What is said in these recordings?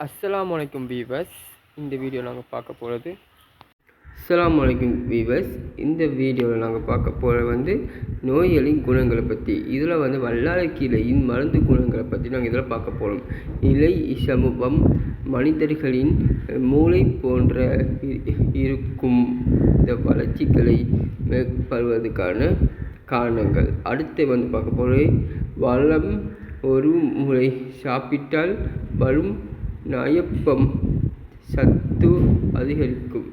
அஸ்லாம் வலைக்கும் வீவர்ஸ் இந்த வீடியோ நாங்கள் பார்க்க போகிறது அஸ்லாம் வலைக்கும் வீவர்ஸ் இந்த வீடியோவில் நாங்கள் பார்க்க போகிறது வந்து நோய்களின் குணங்களை பற்றி இதில் வந்து வல்லாரக்கீரையின் மருந்து குணங்களை பற்றி நாங்கள் இதில் பார்க்க போகிறோம் இலை சமூகம் மனிதர்களின் மூளை போன்ற இருக்கும் இந்த வளர்ச்சிகளை மேற்கொள்வதற்கான காரணங்கள். அடுத்து வந்து பார்க்க போகிறது வளம் ஒரு முறை சாப்பிட்டால் வரும் நயப்பம் சத்து அதிகரிக்கும்.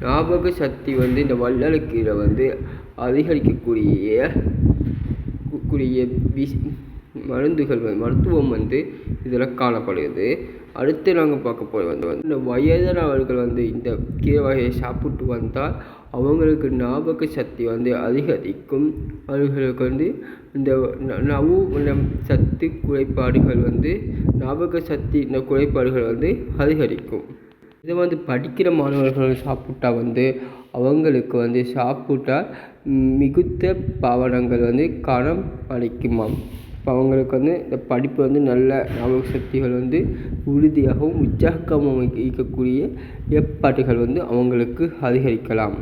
ஞாபக சக்தி வந்து இந்த வள்ளலக்கீரை வந்து அதிகரிக்கக்கூடிய கூடிய விஷ் மருந்துகள் வந்து மருத்துவம் வந்து இதில் காணப்படுகிறது. அடுத்து நாங்கள் பார்க்க போய் வந்து வந்து இந்த வயதானவர்கள் வந்து இந்த கீரை வகையை சாப்பிட்டு வந்தால் அவங்களுக்கு ஞாபக சக்தி வந்து அதிகரிக்கும். அவர்களுக்கு வந்து இந்த நவு சத்து குறைபாடுகள் வந்து ஞாபக சக்தி இந்த குறைபாடுகள் வந்து அதிகரிக்கும். இதை வந்து படிக்கிற மாணவர்கள் சாப்பிட்டா வந்து அவங்களுக்கு வந்து சாப்பிட்டா மிகுத்த மிகுந்த பாவனங்கள் வந்து காணம் அளிக்குமாம் இப்போ அவங்களுக்கு வந்து இந்த படிப்பு வந்து நல்ல ஞாபக சக்திகள் வந்து உறுதியாகவும் உற்சாகமாகவும் இருக்கக்கூடிய ஏற்பாடுகள் வந்து அவங்களுக்கு அதிகரிக்கலாம்.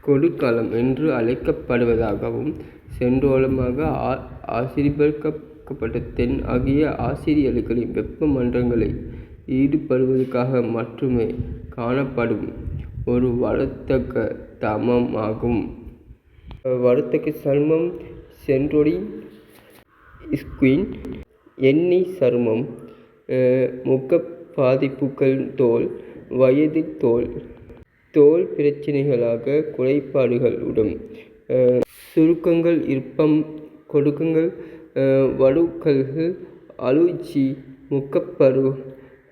கொடுக்காலம் என்று அழைக்கப்படுவதாகவும் சென்றோலமாக ஆ ஆசிரியப்பட்ட தென் ஆகிய ஆசிரியர்களின் வெப்பமன்றங்களை ஈடுபடுவதற்காக மட்டுமே காணப்படும் ஒரு வரத்தக்க தமமாகும் வரத்தக்க சர்மம் சென்றொடி ஸ்குயின் எண்ணெய் சருமம் முக பாதிப்புகள் தோல் வயது தோல் தோல் பிரச்சனைகளாக குறைபாடுகளுடன் உடும். சுருக்கங்கள் இற்பம் கொடுக்கங்கள் வடுக்கல்கள் அழுச்சி முக்கப்பரு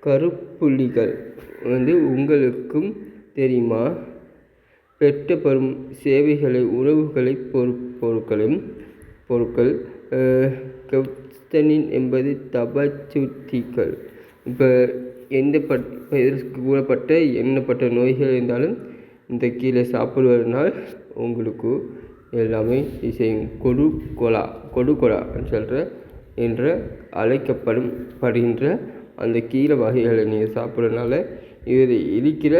கருப்புள்ளிகள் வந்து உங்களுக்கும் தெரியுமா? பெற்றப்படும் சேவைகளை உறவுகளை பொரு பொருட்களும் பொருட்கள் கெப்தனின் என்பது தபச்சுத்திகள். இப்போ எந்த பட் இதற்கு கூறப்பட்ட எண்ணப்பட்ட நோய்கள் இருந்தாலும் இந்த கீழே சாப்பிடுவதனால் உங்களுக்கு எல்லாமே செய்யும் கொடு கொலா கொடுகொலா சொல்கிற என்ற அழைக்கப்படும் படுகின்ற அந்த கீரை வகைகளை நீங்கள் சாப்பிட்றதுனால இதில் இருக்கிற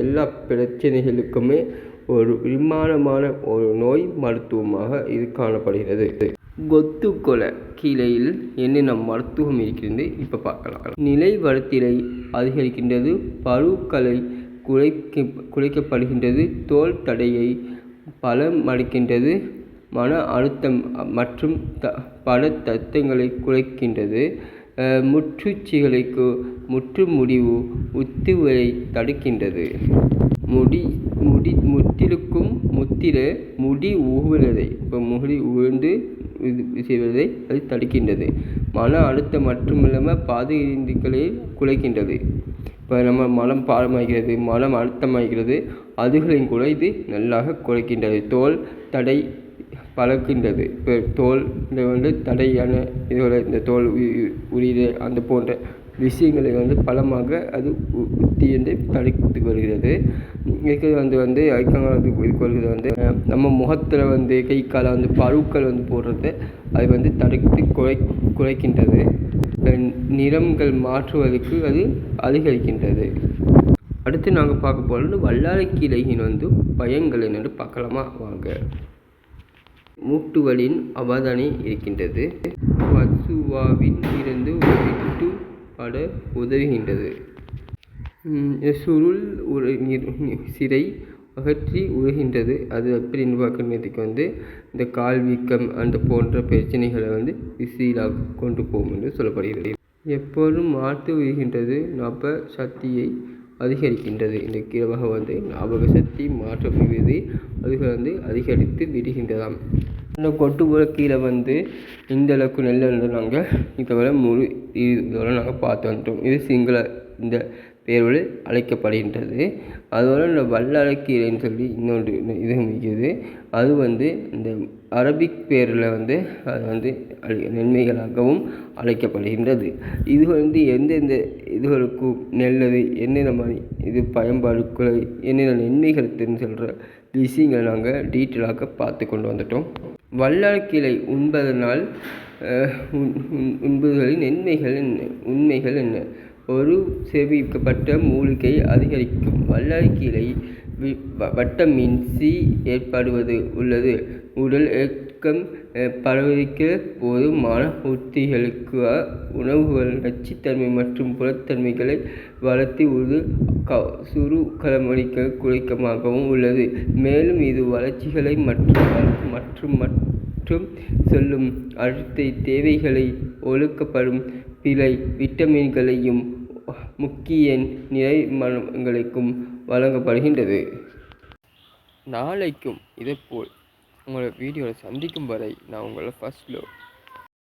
எல்லா பிரச்சனைகளுக்குமே ஒரு விமானமான ஒரு நோய் மருத்துவமாக இது காணப்படுகிறது. கொத்துக்கொலை கீழையில் என்னென்ன மருத்துவம் இருக்கிறது இப்போ பார்க்கலாம். நிலை வளத்திலை அதிகரிக்கின்றது பருக்களை குறைக்க குறைக்கப்படுகின்றது தோல் தடையை பலமளிக்கின்றது மன அழுத்தம் மற்றும் த பல தத்தங்களை குறைக்கின்றது முற்றுச்சிகளுக்கு முற்று முடிவு உத்துவரை தடுக்கின்றது. முடி முடி முத்திருக்கும் முத்திர முடி உகுவதை இப்போ முடி உழுந்து இது செய்வதை அது தடுக்கின்றது. மன அழுத்தம் மட்டுமில்லாமல் பாதுகாப்புகளை குலைக்கின்றது. இப்போ நம்ம மனம் பாரமாகிறது மனம் அழுத்தமாகிறது அதுகளையும் கூட இது நல்லாக குறைக்கின்றது தோல் தடை பழக்கின்றது இப்போ தோல் இந்த வந்து தடையான இதோட இந்த தோல் உ- அந்த போன்ற விஷயங்களை வந்து பலமாக அது உ- உத்தி வந்து தடுத்து வருகிறது. இருக்கிறது வந்து வந்து ஐக்கங்கள் வந்து வந்து நம்ம முகத்தில் வந்து கை கால வந்து பருக்கள் வந்து போடுறது அது வந்து தடுத்து குறை குறைக்கின்றது. நிறங்கள் மாற்றுவதற்கு அது அதிகரிக்கின்றது. அடுத்து நாங்கள் பார்க்க போகிறது வல்லாரைக்கீரையின் வந்து பயங்கள் என்னென்னு பார்க்கலாமா? வாங்க. மூட்டுவலின் அவதானி இருக்கின்றது. பசுவாவின் இருந்து விட்டு பட உதவுகின்றது. சுருள் ஒரு நிர்- சிரை அகற்றி உழுகின்றது. அது எப்படின்னு நிர்வாகத்துக்கு வந்து இந்த கால் வீக்கம் அந்த போன்ற பிரச்சனைகளை வந்து சீராக கொண்டு போகும் என்று சொல்லப்படுகிறது. எப்போதும் மாற்று உருகின்றது நப சக்தியை அதிகரிக்கின்றது. இந்த கீரை வகை வந்து ஞாபக சக்தி மாற்றப்படுவது அதுகள் வந்து அதிகரித்து விடுகின்றதாம். இந்த கொட்டு போல கீழே வந்து இந்த அளவுக்கு நெல் நாங்கள். இதை இதுவரை முழு இதோட நாங்கள் பார்த்து வந்துட்டோம். இது சிங்கள இந்த பேரோடு அழைக்கப்படுகின்றது. அதோட இந்த வல்லாரக்கீரைன்னு சொல்லி இன்னொன்று இது இருக்குது அது வந்து இந்த அரபிக் பேரில் வந்து அது வந்து நன்மைகளாகவும் அழைக்கப்படுகின்றது. இது வந்து எந்தெந்த இதுகளுக்கு நல்லது என்னென்ன மாதிரி இது பயன்பாடுகளை என்னென்ன நன்மைகள் தெரிஞ்சு சொல்கிற விஷயங்களை நாங்கள் டீட்டெயிலாக பார்த்து கொண்டு வந்துட்டோம். வல்லாரக்கீரை உண்பதனால் உண்- உண்- உண்பதுகளின் நன்மைகள் என்ன உண்மைகள் என்ன? ஒரு சேமிக்கப்பட்ட மூலிகை அதிகரிக்கும். வல்லாரைக்கீரை வட்டமின் சி ஏற்படுவது உள்ளது. உடல் ஏக்கம் பரவலிக்க போது மன உத்திகளுக்கு உணவுகள் நச்சுத்தன்மை மற்றும் புறத்தன்மைகளை வளர்த்தி ஒரு சுருக்கமளிக்க குறைக்கமாகவும் உள்ளது. மேலும் இது வளர்ச்சிகளை மற்றும் மற்றும் மற்றும் செல்லும் அழுத்த தேவைகளை ஒழுக்கப்படும் பிழை விட்டமின்களையும் முக்கிய நிறைமணங்களையும் வழங்கப்படுகின்றது. நாளைக்கும் இதேபோல் உங்களை வீடியோவில் சந்திக்கும் வரை நான் உங்களை ஃபஸ்ட் லவ்